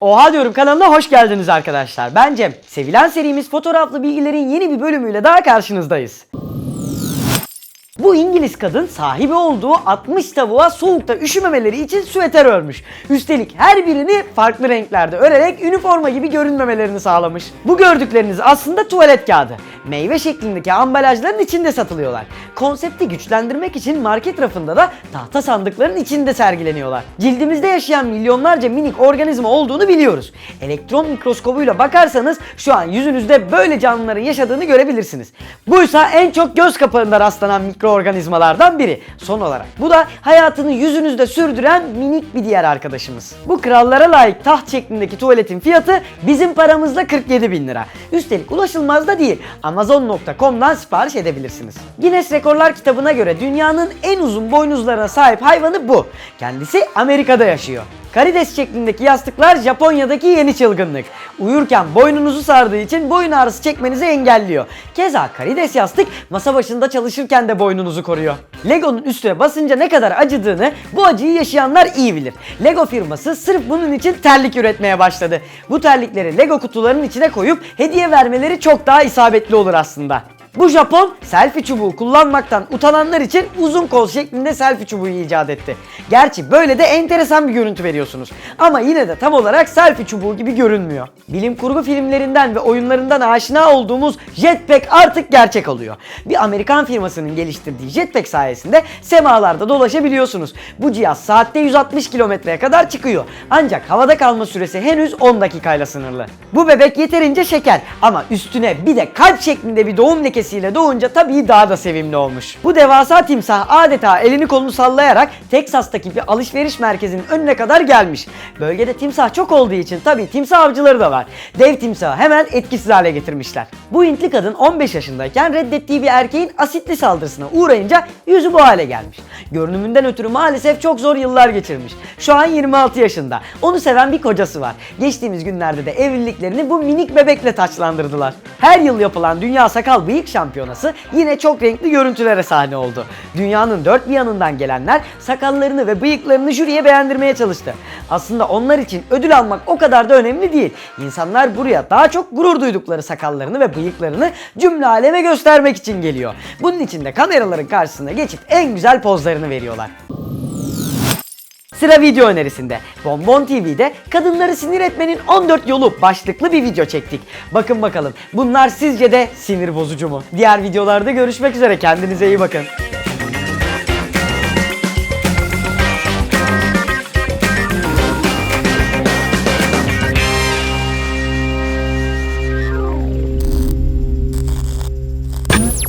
Oha diyorum kanalına hoş geldiniz arkadaşlar. Ben Cem. Sevilen serimiz fotoğraflı bilgilerin yeni bir bölümüyle daha karşınızdayız. Bu İngiliz kadın sahibi olduğu 60 tavuğa soğukta üşümemeleri için süveter örmüş. Üstelik her birini farklı renklerde örerek üniforma gibi görünmemelerini sağlamış. Bu gördükleriniz aslında tuvalet kağıdı. Meyve şeklindeki ambalajların içinde satılıyorlar. Konsepti güçlendirmek için market rafında da tahta sandıkların içinde sergileniyorlar. Cildimizde yaşayan milyonlarca minik organizma olduğunu biliyoruz. Elektron mikroskobuyla bakarsanız şu an yüzünüzde böyle canlıların yaşadığını görebilirsiniz. Buysa en çok göz kapağında rastlanan mikroorganizmalardan biri. Son olarak bu da hayatını yüzünüzde sürdüren minik bir diğer arkadaşımız. Bu krallara layık taht şeklindeki tuvaletin fiyatı bizim paramızla 47 bin lira. Üstelik ulaşılmaz da değil. Amazon.com'dan sipariş edebilirsiniz. Guinness Rekorlar kitabına göre dünyanın en uzun boynuzlarına sahip hayvanı bu. Kendisi Amerika'da yaşıyor. Karides şeklindeki yastıklar Japonya'daki yeni çılgınlık. Uyurken boynunuzu sardığı için boyun ağrısı çekmenizi engelliyor. Keza karides yastık masa başında çalışırken de boynunuzu koruyor. Lego'nun üstüne basınca ne kadar acıdığını bu acıyı yaşayanlar iyi bilir. Lego firması sırf bunun için terlik üretmeye başladı. Bu terlikleri Lego kutularının içine koyup hediye vermeleri çok daha isabetli olur aslında. Bu Japon selfie çubuğu kullanmaktan utananlar için uzun kol şeklinde selfie çubuğu icat etti. Gerçi böyle de enteresan bir görüntü veriyorsunuz. Ama yine de tam olarak selfie çubuğu gibi görünmüyor. Bilim kurgu filmlerinden ve oyunlarından aşina olduğumuz jetpack artık gerçek oluyor. Bir Amerikan firmasının geliştirdiği jetpack sayesinde semalarda dolaşabiliyorsunuz. Bu cihaz saatte 160 kilometreye kadar çıkıyor. Ancak havada kalma süresi henüz 10 dakikayla sınırlı. Bu bebek yeterince şeker ama üstüne bir de kalp şeklinde bir doğum lekesiyle doğunca tabii daha da sevimli olmuş. Bu devasa timsah adeta elini kolunu sallayarak Teksas'taki bir alışveriş merkezinin önüne kadar gelmiş. Bölgede timsah çok olduğu için tabii timsah avcıları da var. Dev timsahı hemen etkisiz hale getirmişler. Bu Hintli kadın 15 yaşındayken reddettiği bir erkeğin asitli saldırısına uğrayınca yüzü bu hale gelmiş. Görünümünden ötürü maalesef çok zor yıllar geçirmiş. Şu an 26 yaşında. Onu seven bir kocası var. Geçtiğimiz günlerde de evliliklerini bu minik bebekle taçlandırdılar. Her yıl yapılan Dünya Sakal Bıyık Şampiyonası yine çok renkli görüntülere sahne oldu. Dünyanın dört bir yanından gelenler sakallarını ve bıyıklarını jüriye beğendirmeye çalıştı. Aslında onlar için ödül almak o kadar da önemli değil. İnsanlar buraya daha çok gurur duydukları sakallarını ve bıyıklarını cümle aleme göstermek için geliyor. Bunun için de kameraların karşısına geçip en güzel pozlarını veriyorlar. Sıra video önerisinde. Bonbon TV'de kadınları sinir etmenin 14 yolu başlıklı bir video çektik. Bakın bakalım bunlar sizce de sinir bozucu mu? Diğer videolarda görüşmek üzere kendinize iyi bakın.